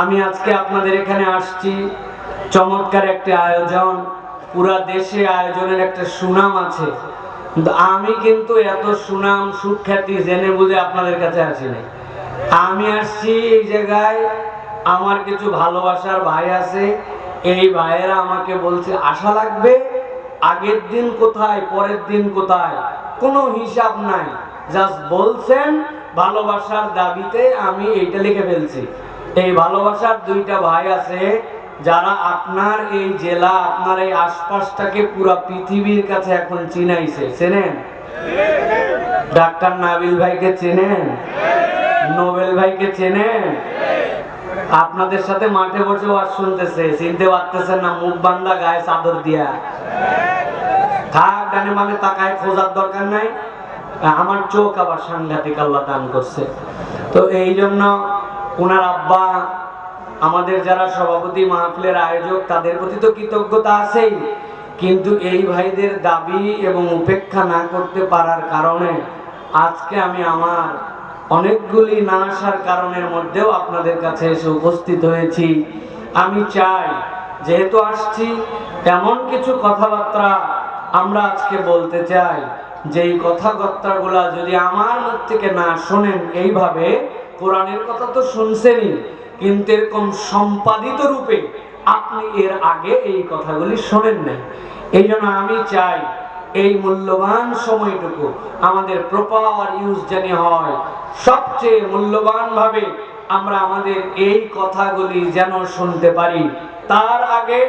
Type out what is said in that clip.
আমি আজকে আপনাদের এখানে আসছি। চমৎকার একটি আয়োজন। পুরা দেশে আয়োজনের একটা সুনাম আছে। আমি কিন্তু এত সুনাম, সুখ্যাতি জেনে বুঝে আপনাদের কাছে আসি নাই। আমি আসছি এই জায়গায়। আমার কিছু ভালোবাসার ভাই আছে। এই ভাইয়েরা আমাকে বলছে, আশা লাগবে আগের দিন কোথায়, পরের দিন কোথায়? কোনো হিসাব নাই। জাস্ট বলছেন, ভালোবাসার দাবিতে আমি এইটা লিখে ফেলছি। এই ভালোবাসার দুইটা ভাই আছে, যারা আপনার এই জেলা, আপনার এই আশপাশটাকে পুরো পৃথিবীর কাছে এখন চিনাইছে। চেনেন? ডাক্তার নাবিল ভাইকে চেনেন? নোবেল ভাইকে চেনেন? আপনাদের সাথে মাঠে বসে ওয়াজ শুনতেছে, চিনতে পারতেছেন না, মুখ বান্দা, গায়ে চাদর দিয়া। থাক, ডানে মানে তাকায়, খোঁজার দরকার নাই। আমার চোখ আবার সাংঘাতিক আল্লাহ দান করছে। তো এই জন্য ওনার আব্বা, আমাদের যারা সভাপতি মাহফিলের আয়োজক, তাদের প্রতি তো কৃতজ্ঞতা আছেই। কিন্তু এই ভাইদের দাবি এবং উপেক্ষা না করতে পারার কারণে আজকে আমি আমার অনেকগুলি না আসার কারণের মধ্যেও আপনাদের কাছে এসে উপস্থিত হয়েছি। আমি চাই, যেহেতু আসছি, এমন কিছু কথাবার্তা আমরা আজকে বলতে চাই, যেই কথাবার্তাগুলা যদি আমার মুখ থেকে না শোনেন এইভাবে কোরআনের কথা তো শুনছেনই, কিন্তু এরকম সম্পাদিত রূপে আপনি এর আগে এই কথাগুলি শোনেন নাই। এই জন্য আমি চাই এই মূল্যবান সময়টুকু আমাদের প্রপার ইউজ জানি হয়, সবচেয়ে মূল্যবান ভাবে আমরা আমাদের এই কথাগুলি যেন শুনতে পারি। তার আগে